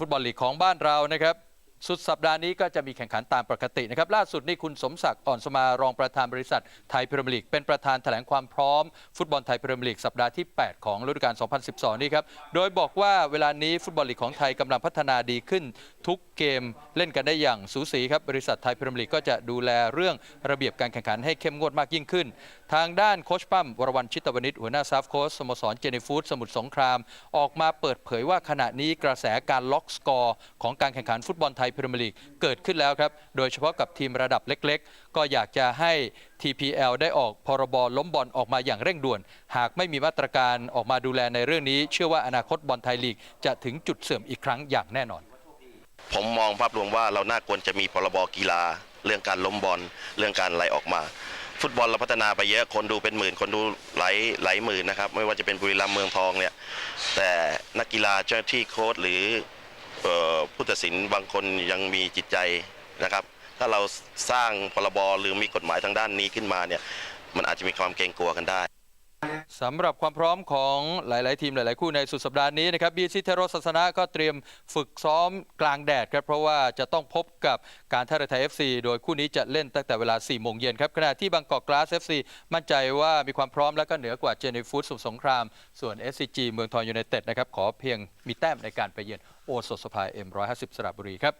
ฟุตบอลลีกของบ้านเรานะครับ สุดสัปดาห์นี้ก็จะมีแข่งขันตามปกตินะครับล่าสุดนี่คุณสมศักดิ์อ่อนสมารองประธานบริษัทไทยพรีเมียร์ลีกเป็นประธานแถลงความพร้อม ฟุตบอลไทยพรีเมียร์ลีกสัปดาห์ที่ 8 ของฤดูกาล 2012 นี่ครับ โดยบอกว่าเวลานี้ฟุตบอลลีกของไทยกำลังพัฒนาดีขึ้น ทุกเกมเล่นกันได้อย่างสูสีครับบริษัทไทยพรีเมียร์ลีกก็จะดูแลเรื่องระเบียบการแข่งขันให้เข้มงวดมากยิ่งขึ้น ทางด้านโคชปั้มวรวันชิตวณิชหัวหน้าซัฟโค้ชสโมสรเจนีฟูดสมุทรสงคราม ออกมาเปิดเผยว่าขณะนี้กระแสการล็อกสกอร์ของการแข่งขันฟุตบอลไทยพรีเมียร์ลีกเกิดขึ้นแล้วครับ โดยเฉพาะกับทีมระดับเล็กๆ ก็อยากจะให้ TPL ได้ออกพรบล้มบอลออกมาอย่างเร่งด่วน หากไม่มีมาตรการออกมาดูแลในเรื่องนี้ เชื่อว่าอนาคตบอลไทยลีกจะถึงจุดเสื่อมอีกครั้งอย่างแน่นอน ผมมองภาพรวมว่าเราน่าควรจะมีพรบกีฬา เรื่องการล้มบอลเรื่องการไหลออกมาฟุตบอลเราพัฒนาไปเยอะคนดูเป็นหมื่น คนดูหลายหลายหมื่นนะครับ ไม่ว่าจะเป็นบุรีรัมย์เมืองทองเนี่ย แต่นักกีฬาเจ้าที่โค้ชหรือ ผู้ตัดสินบางคนยังมีจิตใจนะครับ ถ้าเราสร้างพรบหรือมีกฎหมายทางด้านนี้ขึ้นมาเนี่ยมันอาจจะมีความเกรงกลัวกันได้ สำหรับความพร้อมของหลาย ๆ ทีมหลาย ๆ คู่ในสุดสัปดาห์นี้นะครับบีซีเทโรศาสนะก็เตรียมฝึกซ้อมกลางแดดครับเพราะว่าจะต้องพบกับการท่าเรือไทย FC โดยคู่นี้จะเล่นตั้งแต่เวลา 4 โมงเย็นครับขณะที่บางกอกกลาส FC มั่นใจว่ามีความพร้อมและก็เหนือกว่าเจนีฟูดสมุทรสงคราม ส่วน SCG เมืองทองยูไนเต็ดนะครับขอเพียงมีแต้มในการไปเยือนโอสถสภาเอ็ม150สระบุรีครับ